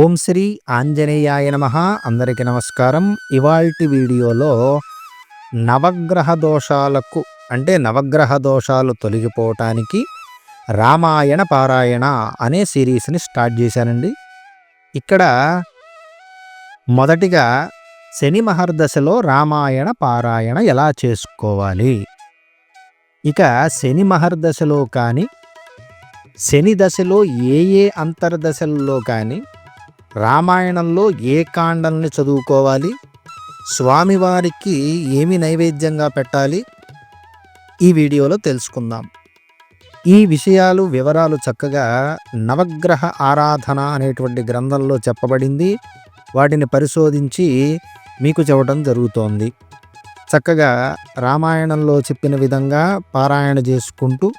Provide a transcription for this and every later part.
ఓం శ్రీ ఆంజనేయాయ నమ. అందరికీ నమస్కారం. ఇవాల్టి వీడియోలో నవగ్రహ దోషాలకు అంటే నవగ్రహ దోషాలు తొలగిపోవటానికి రామాయణ పారాయణ అనే సిరీస్ని స్టార్ట్ చేశానండి. ఇక్కడ మొదటిగా శని మహర్దశలో రామాయణ పారాయణ ఎలా చేసుకోవాలి? ఇక శని మహర్దశలో కానీ శని దశలో ఏ ఏ అంతర్దశల్లో కానీ రామాయణంలో ఏ కాండల్ని చదువుకోవాలి? స్వామివారికి ఏమి నైవేద్యంగా పెట్టాలి? ఈ వీడియోలో తెలుసుకుందాం. ఈ విషయాలు వివరాలు చక్కగా నవగ్రహ ఆరాధన అనేటువంటి గ్రంథంలో చెప్పబడింది. వాటిని పరిశోధించి మీకు చెప్పడం జరుగుతోంది. చక్కగా రామాయణంలో చెప్పిన విధంగా పారాయణ చేసుకుంటూ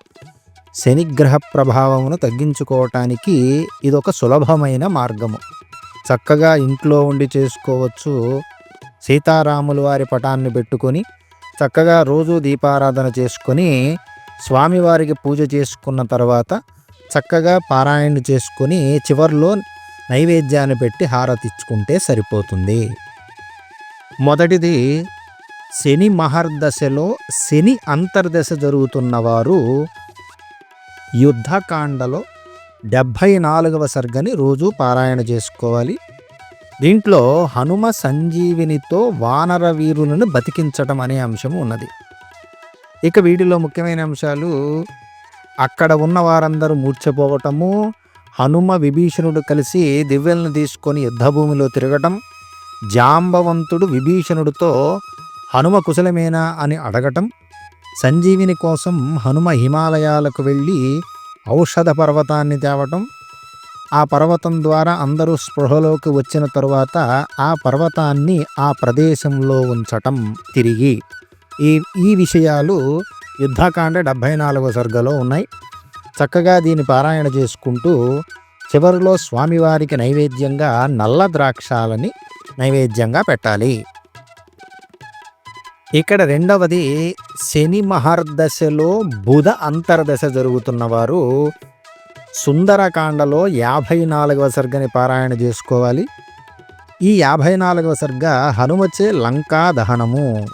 శనిగ్రహ ప్రభావమును తగ్గించుకోవటానికి ఇదొక సులభమైన మార్గము. చక్కగా ఇంట్లో ఉండి చేసుకోవచ్చు. సీతారాముల వారి పటాన్ని పెట్టుకొని చక్కగా రోజు దీపారాధన చేసుకొని స్వామివారికి పూజ చేసుకున్న తర్వాత చక్కగా పారాయణ చేసుకొని చివర్లో నైవేద్యాన్ని పెట్టి హారతిచ్చుకుంటే సరిపోతుంది. మొదటిది శని మహర్దశలో శని అంతర్దశ జరుగుతున్నవారు యుద్ధకాండలో డెబ్భై నాలుగవ సర్గని రోజు పారాయణ చేసుకోవాలి. దీంట్లో హనుమ సంజీవినితో వానర వీరులను బతికించటం అనే అంశం ఉన్నది. ఇక వీటిలో ముఖ్యమైన అంశాలు అక్కడ ఉన్న వారందరూ మూర్చపోవటము హనుమ విభీషణుడు కలిసి దివ్యలను తీసుకొని యుద్ధభూమిలో తిరగటం జాంబవంతుడు విభీషణుడితో హనుమ కుశలమేనా అని అడగటం సంజీవిని కోసం హనుమ హిమాలయాలకు వెళ్ళి ఔషధ పర్వతాన్ని తేవటం ఆ పర్వతం ద్వారా అందరూ స్పృహలోకి వచ్చిన తరువాత ఆ పర్వతాన్ని ఆ ప్రదేశంలో ఉంచటం తిరిగి. ఈ ఈ విషయాలు యుద్ధకాండ డెబ్భై నాలుగో సర్గలో ఉన్నాయి. చక్కగా దీన్ని పారాయణ చేసుకుంటూ చివరిలో స్వామివారికి నైవేద్యంగా నల్ల ద్రాక్షాలని నైవేద్యంగా పెట్టాలి. ఇక్కడ రెండవది శని మహర్దశలో బుధ అంతర్దశ జరుగుతున్నవారు సుందరకాండలో యాభై నాలుగవ సర్గని పారాయణ చేసుకోవాలి. ఈ యాభై నాలుగవ సర్గ హనుమచే లంకా దహనము.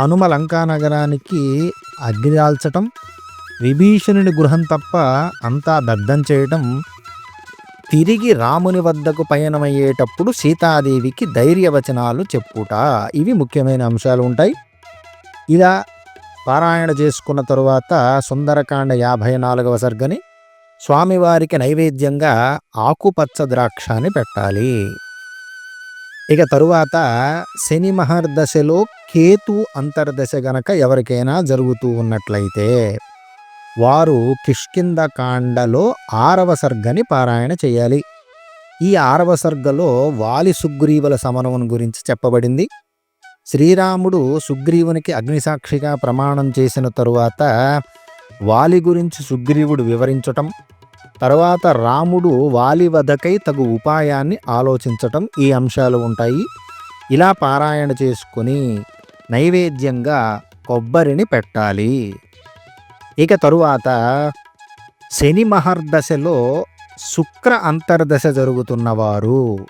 హనుమ లంకా నగరానికి అగ్ని దాల్చటం విభీషణుని గృహం తప్ప అంతా దగ్ధం చేయటం తిరిగి రాముని వద్దకు పయనమయ్యేటప్పుడు సీతాదేవికి ధైర్యవచనాలు చెప్పుట. ఇవి ముఖ్యమైన అంశాలు ఉంటాయి. ఇలా పారాయణ చేసుకున్న తరువాత సుందరకాండ యాభై నాలుగవ సర్గని స్వామివారికి నైవేద్యంగా ఆకుపచ్చ ద్రాక్షాన్ని పెట్టాలి. ఇక తరువాత శని మహర్దశలో కేతు అంతర్దశ గనక ఎవరికైనా జరుగుతూ ఉన్నట్లయితే వారు కిష్కింద కాండలో ఆరవ సర్గని పారాయణ చేయాలి. ఈ ఆరవ సర్గలో వాలి సుగ్రీవుల సమరమును గురించి చెప్పబడింది. శ్రీరాముడు సుగ్రీవునికి అగ్నిసాక్షిగా ప్రమాణం చేసిన తరువాత వాలి గురించి సుగ్రీవుడు వివరించటం తర్వాత రాముడు వాలి వధకై తగు ఉపాయాన్ని ఆలోచించటం ఈ అంశాలు ఉంటాయి. ఇలా పారాయణ చేసుకుని నైవేద్యంగా కొబ్బరిని పెట్టాలి. ఇక తరువాత శని మహర్దశలో శుక్ర అంతర్దశ జరుగుతున్నవారు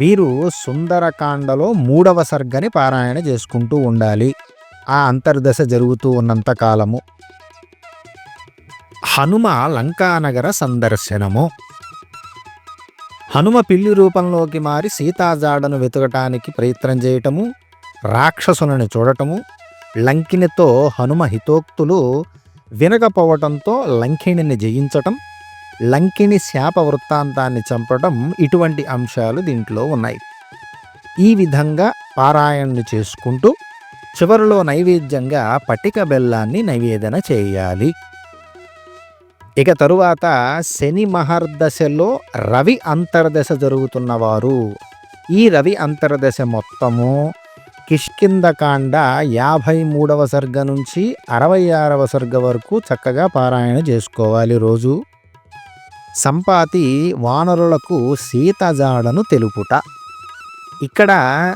వీరు సుందరకాండలో మూడవ సర్గని పారాయణ చేసుకుంటూ ఉండాలి. ఆ అంతర్దశ జరుగుతూ ఉన్నంత కాలము. హనుమ లంకానగర సందర్శనము. హనుమ పిల్లి రూపంలోకి మారి సీతాజాడను వెతకటానికి ప్రయత్నం చేయటము రాక్షసులను చూడటము లంకినితో హనుమ హితోక్తులు వినకపోవటంతో లంకిణిని జయించటం లంకిణి శాప వృత్తాంతాన్ని చంపటం ఇటువంటి అంశాలు దీంట్లో ఉన్నాయి. ఈ విధంగా పారాయణను చేసుకుంటూ చివరిలో నైవేద్యంగా పటిక బెల్లాన్ని నైవేదన చేయాలి. ఇక తరువాత శని మహర్దశలో రవి అంతర్దశ జరుగుతున్నవారు. ఈ రవి అంతర్దశ మొత్తము కిష్కిందకాండ యాభై మూడవ సర్గ నుంచి అరవై ఆరవ సర్గ వరకు చక్కగా పారాయణ చేసుకోవాలి రోజు. సంపాతి వానరులకు సీతజాడను తెలుపుట. ఇక్కడ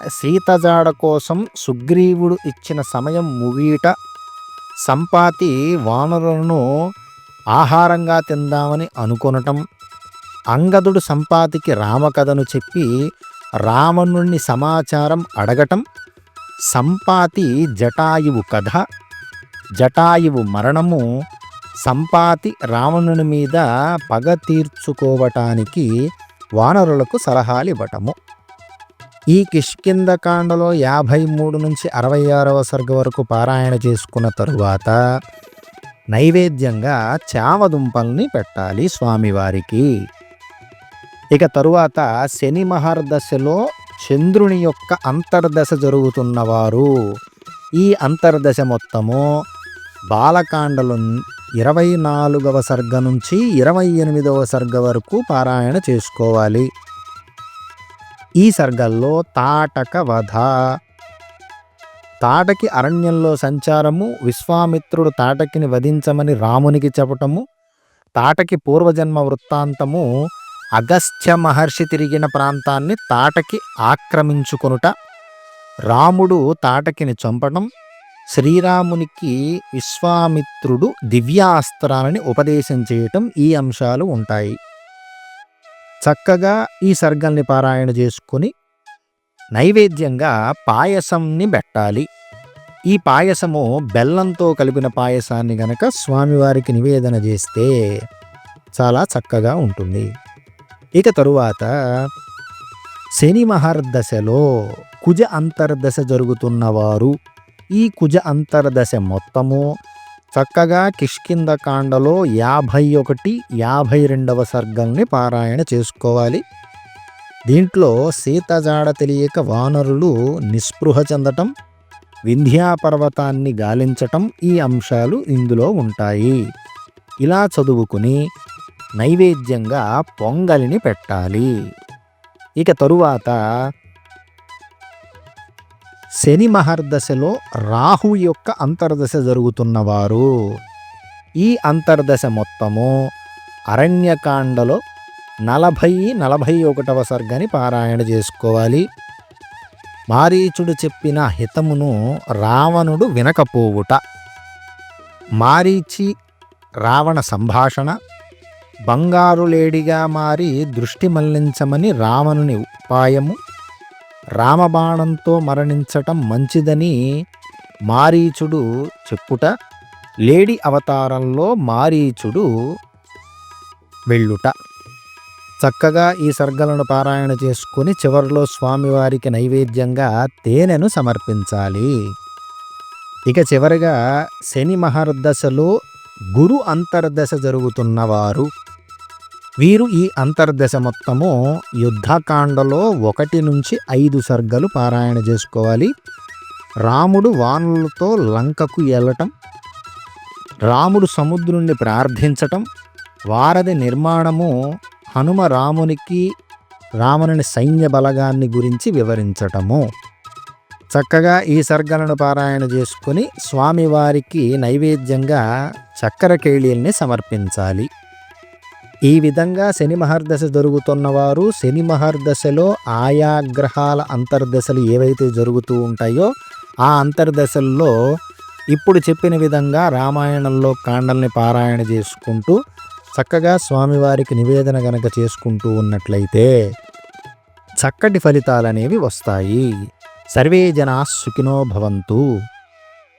సీతజాడ కోసం సుగ్రీవుడు ఇచ్చిన సమయం ముగియట. సంపాతి వానరులను ఆహారంగా తిందామని అనుకొనటం. అంగదుడు సంపాతికి రామకథను చెప్పి రావణుణ్ణి సమాచారం అడగటం. సంపాతి జటాయువు కథ జటాయువు మరణము సంపాతి రావణుని మీద పగ తీర్చుకోవటానికి వానరులకు సలహాలు ఇవ్వటము ఈ కిష్కిందకాండలో యాభై మూడు నుంచి అరవై ఆరవ సర్గ వరకు పారాయణ చేసుకున్న తరువాత నైవేద్యంగా చామదుంపల్ని పెట్టాలి స్వామివారికి. ఇక తరువాత శని మహర్దశలో చంద్రుని యొక్క అంతర్దశ జరుగుతున్నవారు. ఈ అంతర్దశ మొత్తము బాలకాండలు ఇరవై నాలుగవ సర్గ నుంచి ఇరవై ఎనిమిదవ సర్గ వరకు పారాయణ చేసుకోవాలి. ఈ సర్గల్లో తాటక వధ. తాటకి అరణ్యంలో సంచారము విశ్వామిత్రుడు తాటకిని వధించమని రామునికి చెప్పటము తాటకి పూర్వజన్మ వృత్తాంతము అగస్త్య మహర్షి తిరిగిన ప్రాంతాన్ని తాటకి ఆక్రమించుకొనుట రాముడు తాటకిని చంపడం శ్రీరామునికి విశ్వామిత్రుడు దివ్యాస్త్రాలని ఉపదేశం చేయటం ఈ అంశాలు ఉంటాయి. చక్కగా ఈ సర్గల్ని పారాయణ చేసుకొని నైవేద్యంగా పాయసంని పెట్టాలి ఈ పాయసము బెల్లంతో కలిపిన పాయసాన్ని గనక స్వామివారికి నివేదన చేస్తే చాలా చక్కగా ఉంటుంది. ఇక తరువాత శని మహర్దశలో కుజ అంతర్దశ జరుగుతున్నవారు. ఈ కుజ అంతర్దశ మొత్తము చక్కగా కిష్కింద కాండలో యాభై ఒకటి యాభై రెండవ సర్గల్ని పారాయణ చేసుకోవాలి. దీంట్లో సీతజాడ తెలియక వానరులు నిస్పృహ చెందటం వింధ్యాపర్వతాన్ని గాలించటం ఈ అంశాలు ఇందులో ఉంటాయి. ఇలా చదువుకుని నైవేద్యంగా పొంగలిని పెట్టాలి. ఇక తరువాత శని మహర్దశలో రాహు యొక్క అంతర్దశ జరుగుతున్నవారు ఈ అంతర్దశ మొత్తము అరణ్యకాండలో నలభై నలభై ఒకటవ సర్గని పారాయణ చేసుకోవాలి. మారీచుడు చెప్పిన హితమును రావణుడు వినకపోవుట. మారీచి రావణ సంభాషణ బంగారు లేడిగా మారి దృష్టి మళ్ళించమని రావణుని ఉపాయము. రామబాణంతో మరణించటం మంచిదని మారీచుడు చెప్పుట లేడి అవతారంలో మారీచుడు వెళ్ళుట. చక్కగా ఈ సర్గలను పారాయణ చేసుకుని చివరిలో స్వామివారికి నైవేద్యంగా తేనెను సమర్పించాలి. ఇక చివరిగా శని మహర్దశలో గురు అంతర్దశ జరుగుతున్నవారు. వీరు ఈ అంతర్దశ మొత్తము యుద్ధకాండలో ఒకటి నుంచి ఐదు సర్గలు పారాయణ చేసుకోవాలి. రాముడు వానలతో లంకకు వెళ్ళటం రాముడు సముద్రుణ్ణి ప్రార్థించటం వారధి నిర్మాణము హనుమ రామునికి రావణుని సైన్య బలగాన్ని గురించి వివరించటము. చక్కగా ఈ సర్గలను పారాయణ చేసుకుని స్వామివారికి నైవేద్యంగా చక్కెర కేళీల్ని సమర్పించాలి. ఈ విధంగా శని మహర్దశ జరుగుతున్నవారు శని మహర్దశలో ఆయా గ్రహాల అంతర్దశలు ఏవైతే జరుగుతూ ఉంటాయో ఆ అంతర్దశల్లో ఇప్పుడు చెప్పిన విధంగా రామాయణంలో కాండల్ని పారాయణ చేసుకుంటూ చక్కగా స్వామివారికి నివేదన గనక చేసుకుంటూ ఉన్నట్లయితే చక్కటి ఫలితాలనేవి వస్తాయి. సర్వే జనా సుఖినో భవంతు.